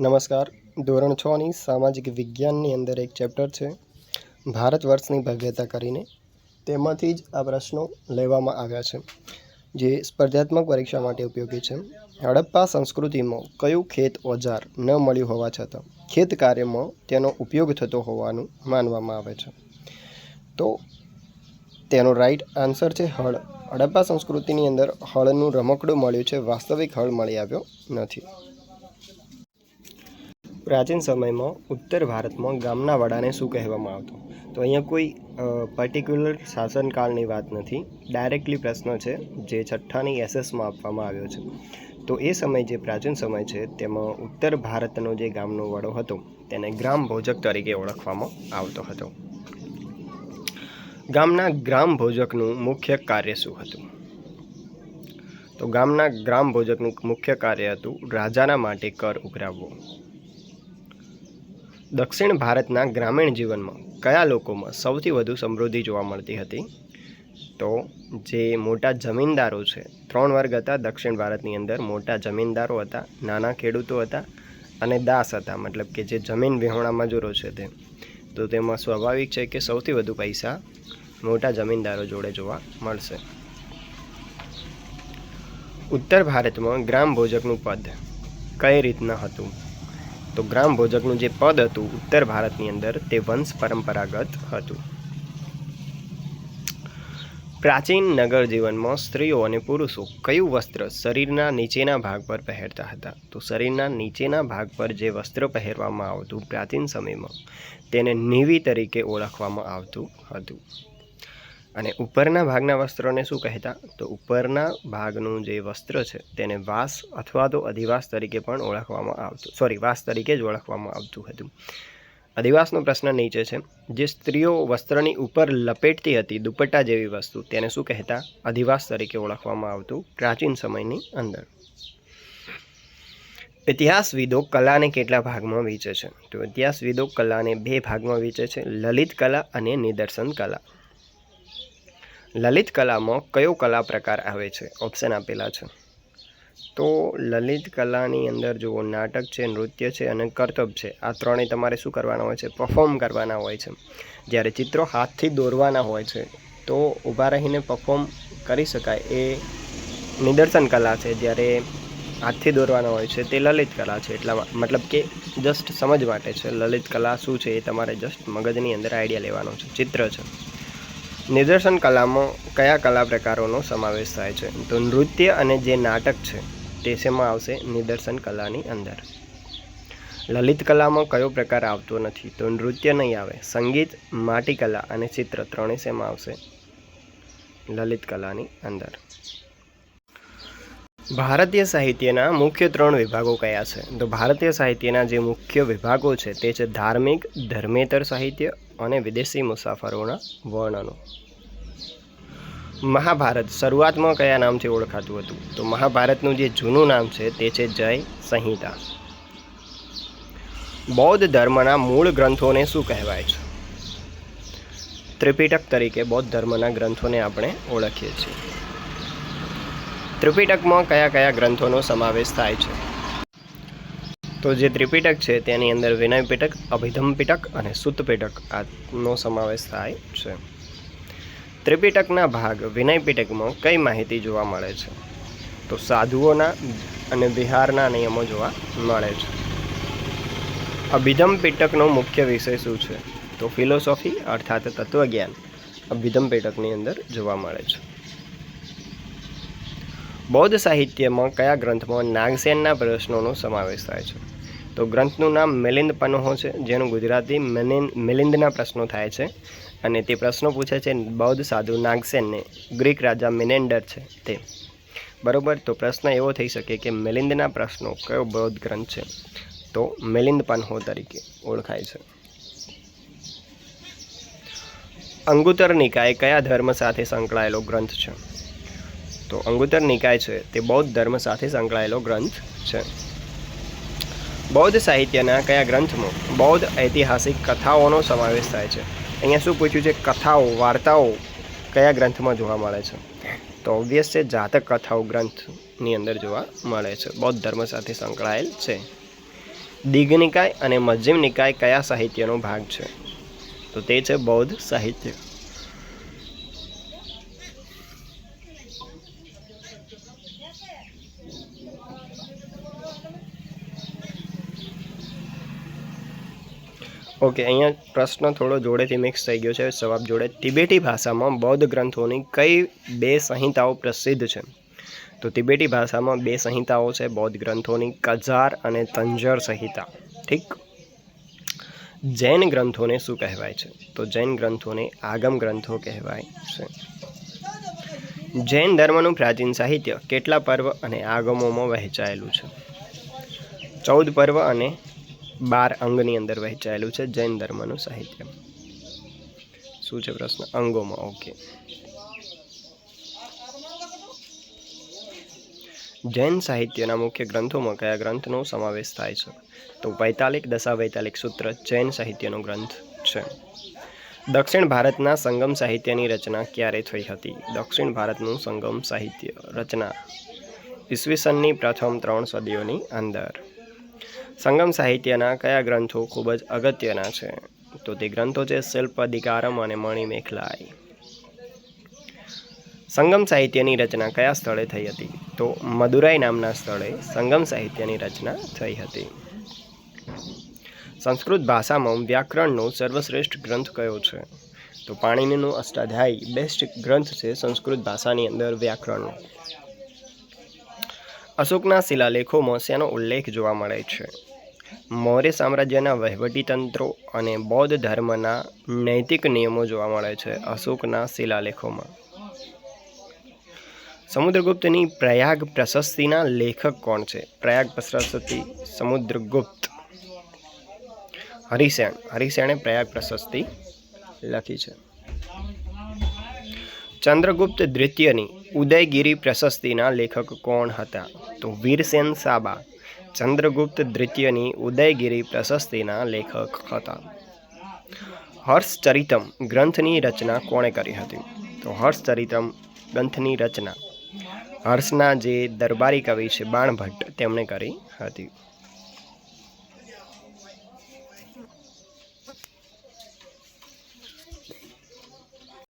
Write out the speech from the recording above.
નમસ્કાર. ધોરણ છની સામાજિક વિજ્ઞાનની અંદર એક ચેપ્ટર છે, ભારત વર્ષની ભવ્યતા કરીને. તેમાંથી જ આ પ્રશ્નો લેવામાં આવ્યા છે, જે સ્પર્ધાત્મક પરીક્ષા માટે ઉપયોગી છે. હડપ્પા સંસ્કૃતિમાં કયું ખેત ઓજાર ન મળ્યું હોવા છતાં, ખેત કાર્યમાં તેનો ઉપયોગ થતો હોવાનું માનવામાં આવે છે. તો તેનો રાઈટ આન્સર છે હળ. હડપ્પા સંસ્કૃતિની અંદર હળનું રમકડું મળ્યું છે, વાસ્તવિક હળ મળી આવ્યો નથી. પ્રાચીન સમયમાં ઉત્તર ભારતમાં ગામના વડાને શું કહેવામાં આવતું? તો અહીંયા કોઈ પર્ટિક્યુલર શાસનકાળની વાત નથી. ડાયરેક્ટલી પ્રશ્ન છે, જે છઠ્ઠાની એસએસમાં આપવામાં આવ્યો છે. તો એ સમય જે પ્રાચીન સમય છે, તેમાં ઉત્તર ભારતનો જે ગામનો વડો હતો, તેને ગ્રામ ભોજક તરીકે ઓળખવામાં આવતો હતો. ગામના ગ્રામ ભોજકનું મુખ્ય કાર્ય શું હતું? તો ગામના ગ્રામ ભોજકનું મુખ્ય કાર્ય હતું રાજાના માટે કર ઉઘરાવવો. દક્ષિણ ભારતના ગ્રામીણ જીવનમાં કયા લોકોમાં સૌથી વધુ સમૃદ્ધિ જોવા મળતી હતી? તો જે મોટા જમીનદારો છે, ત્રણ વર્ગ હતા. દક્ષિણ ભારતની અંદર મોટા જમીનદારો હતા, નાના ખેડૂતો હતા અને દાસ હતા. મતલબ કે જે જમીન વિહોણા મજૂરો છે તે. તો તેમાં સ્વાભાવિક છે કે સૌથી વધુ પૈસા મોટા જમીનદારો જોડે જોવા મળશે. ઉત્તર ભારતમાં ગ્રામ ભોજકનું પદ કઈ રીતના હતું? તો ગ્રામ ભોજકનું જે પદ હતું ઉત્તર ભારતની અંદર, તે વંશ પરંપરાગત હતું. પ્રાચીન નગર જીવનમાં સ્ત્રીઓ અને પુરુષો કયું વસ્ત્ર શરીરના નીચેના ભાગ પર પહેરતા હતા? તો શરીરના નીચેના ભાગ પર જે વસ્ત્ર પહેરવામાં આવતું પ્રાચીન સમયમાં તેને નીવી તરીકે ઓળખવામાં આવતું હતું. અને ઉપરના ભાગના વસ્ત્રોને શું કહેતા? તો ઉપરના ભાગનું જે વસ્ત્ર છે, તેને વાસ અથવા તો અધિવાસ તરીકે પણ ઓળખવામાં આવતું સોરી વાસ તરીકે જ ઓળખવામાં આવતું હતું. અધિવાસનો પ્રશ્ન નીચે છે. જે સ્ત્રીઓ વસ્ત્રની ઉપર લપેટતી હતી, દુપટ્ટા જેવી વસ્તુ, તેને શું કહેતા? અધિવાસ તરીકે ઓળખવામાં આવતું પ્રાચીન સમયની અંદર. ઇતિહાસવિદો કલાને કેટલા ભાગમાં વેચે છે? તો ઇતિહાસવિદો કલાને બે ભાગમાં વેચે છે. લલિત કલા અને નિદર્શન કલા. લલિત કલામાં કયો કલા પ્રકાર આવે છે? ઓપ્શન આપેલા છે. તો લલિત કલાની અંદર જુઓ, નાટક છે, નૃત્ય છે અને કરતબ છે. આ ત્રણેય તમારે શું કરવાના હોય છે? પરફોર્મ કરવાના હોય છે. જ્યારે ચિત્રો હાથથી દોરવાના હોય છે, તો ઊભા રહીને પરફોર્મ કરી શકાય એ નિદર્શન કલા છે. જ્યારે હાથથી દોરવાના હોય છે, તે લલિત કલા છે. એટલા મતલબ કે જસ્ટ સમજ માટે છે. લલિત કલા શું છે એ તમારે જસ્ટ મગજની અંદર આઈડિયા લેવાનો છે. ચિત્ર છે. નિદર્શન કલામાં કયા કલા પ્રકારોનો સમાવેશ થાય છે? તો નૃત્ય અને જે નાટક છે, તે શેમાં આવશે? નિદર્શન કલાની અંદર. લલિત કલામાં કયો પ્રકાર આવતો નથી? તો નૃત્ય નહીં આવે. સંગીત, માટી કલા અને ચિત્ર ત્રણેય શેમાં આવશે? લલિત કલાની અંદર. ભારતીય સાહિત્યના મુખ્ય ત્રણ વિભાગો કયા છે? તો ભારતીય સાહિત્યના જે મુખ્ય વિભાગો છે તે છે ધાર્મિક, ધર્મેતર સાહિત્ય અને વિદેશી મુસાફરોના વર્ણનો. મહાભારત શરૂઆતમાં કયા નામથી ઓળખાતું હતું? તો મહાભારતનું જે જૂનું નામ છે તે છે જય સંહિતા. બૌદ્ધ ધર્મના મૂળ ગ્રંથોને શું કહેવાય છે? ત્રિપિટક તરીકે બૌદ્ધ ધર્મના ગ્રંથોને આપણે ઓળખીએ છીએ. ત્રિપિટકમાં કયા કયા ગ્રંથોનો સમાવેશ થાય છે? તો જે ત્રિપિટક છે, તેની અંદર વિનય પિટક, અભિધમ અને સુત પિટક આનો સમાવેશ થાય છે. ત્રિપિટકના ભાગ વિનય પિટકમાં કઈ માહિતી જોવા મળે છે? તો સાધુઓના અને વિહારના નિયમો જોવા મળે છે. અભિધમ પિટકનો મુખ્ય વિષય શું છે? તો ફિલોસોફી, અર્થાત તત્વજ્ઞાન અભિધમ પિટકની અંદર જોવા મળે છે. બૌદ્ધ સાહિત્યમાં કયા ગ્રંથમાં નાગસેનના પ્રશ્નોનો સમાવેશ થાય છે? તો ગ્રંથનું નામ મિલિંદ પનહો છે, જેનું ગુજરાતી મિલિંદના પ્રશ્નો થાય છે. અને તે પ્રશ્નો પૂછે છે, બૌદ્ધ સાધુ નાગસેનને, ગ્રીક રાજા મિનેન્ડર છે તે. બરોબર, તો પ્રશ્ન એવો થઈ શકે કે મિલિંદના પ્રશ્નો કયો બૌદ્ધ ગ્રંથ છે? તો મિલિંદ પન્હો તરીકે ઓળખાય છે. અંગુતર નિકાય કયા ધર્મ સાથે સંકળાયેલો ગ્રંથ છે? તો અંગુતર નિકાય છે. તે બૌદ્ધ ધર્મ સાથે સંકળાયેલો ગ્રંથ છે. બૌદ્ધ સાહિત્યના કયા ગ્રંથમાં બૌદ્ધ ઐતિહાસિક કથાઓનો સમાવેશ થાય છે? અહીંયા શું પૂછ્યું છે? કથાઓ, વાર્તાઓ કયા ગ્રંથમાં જોવા મળે છે? તો ઓબ્વિયસ છે જાતક કથાઓ ગ્રંથની અંદર જોવા મળે છે. બૌદ્ધ ધર્મ સાથે સંકળાયેલ છે. દિગ્નિકાય અને મધ્યમ નિકાય કયા સાહિત્યનો ભાગ છે? તો તે છે બૌદ્ધ સાહિત્ય. ઓકે, અહીંયા પ્રશ્ન થોડો જોડેથી મિક્સ થઈ ગયો છે, જવાબ જોડે. તિબેટી ભાષામાં બૌદ્ધ ગ્રંથોની કઈ બે સંહિતાઓ પ્રસિદ્ધ છે? તો તિબેટી ભાષામાં બે સંહિતાઓ છે, બૌદ્ધ ગ્રંથોની કજાર અને તંજર સંહિતા. ઠીક? જૈન ગ્રંથોને શું કહેવાય છે? તો જૈન ગ્રંથોને આગમ ગ્રંથો કહેવાય છે. જૈન ધર્મનું પ્રાચીન સાહિત્ય કેટલા પર્વ અને આગમોમાં વહેંચાયેલું છે? ચૌદ પર્વ અને બાર અંગની અંદર વહેંચાયેલું છે જૈન ધર્મનું સાહિત્ય. શું છે પ્રશ્ન? અંગોમાં, ઓકે. જૈન સાહિત્યના મુખ્ય ગ્રંથોમાં કયા ગ્રંથનો સમાવેશ થાય છે? તો વૈતાલિક, દશાવૈતાલિક સૂત્ર જૈન સાહિત્યનો ગ્રંથ છે. દક્ષિણ ભારતના સંગમ સાહિત્યની રચના ક્યારે થઈ હતી? દક્ષિણ ભારતનું સંગમ સાહિત્ય રચના ઈસવીસનની પ્રથમ ત્રણ સદીઓની અંદર. સંગમ સાહિત્યના કયા ગ્રંથો ખૂબ જ અગત્યના છે? તો તે ગ્રંથો છે શિલ્પ, અધિકારમ અને મણિમેખલાઈ સંગમ સાહિત્યની રચના કયા સ્થળે થઈ હતી? તો મદુરાઈ નામના સ્થળે સંગમ સાહિત્યની રચના થઈ હતી. સંસ્કૃત ભાષામાં વ્યાકરણનો સર્વશ્રેષ્ઠ ગ્રંથ કયો છે? તો પાણીનીનું અષ્ટાધ્યાયી, બેસ્ટ ગ્રંથ છે સંસ્કૃત ભાષાની અંદર વ્યાકરણનો. અશોકના શિલાલેખોમાં શેનો ઉલ્લેખ જોવા મળે છે? મૌર્ય સામ્રાજ્યના વહીવટી તંત્રો અને બૌદ્ધ ધર્મના નૈતિક નિયમો જોવા મળે છે અશોકના શિલાલેખોમાં. સમુદ્રગુપ્તની પ્રયાગ પ્રશસ્તિના લેખક કોણ છે? પ્રયાગ પ્રશસ્તિ સમુદ્રગુપ્ત. હરિસેન. હરિસેણે પ્રયાગ પ્રશસ્તિ લખી છે. ચંદ્રગુપ્ત દ્વિતીયની ઉદયગીરી પ્રશસ્તિના લેખક કોણ હતા? તો વીરસેન સાબા, ચંદ્રગુપ્ત દ્વિતીયની ઉદયગીરી પ્રશસ્તિના લેખક હતા. હર્ષચરિતમ ગ્રંથની રચના કોણે કરી હતી? તો હર્ષચરિતમ ગ્રંથની રચના હર્ષના જે દરબારી કવિ છે બાણભટ્ટ, તેમણે કરી હતી.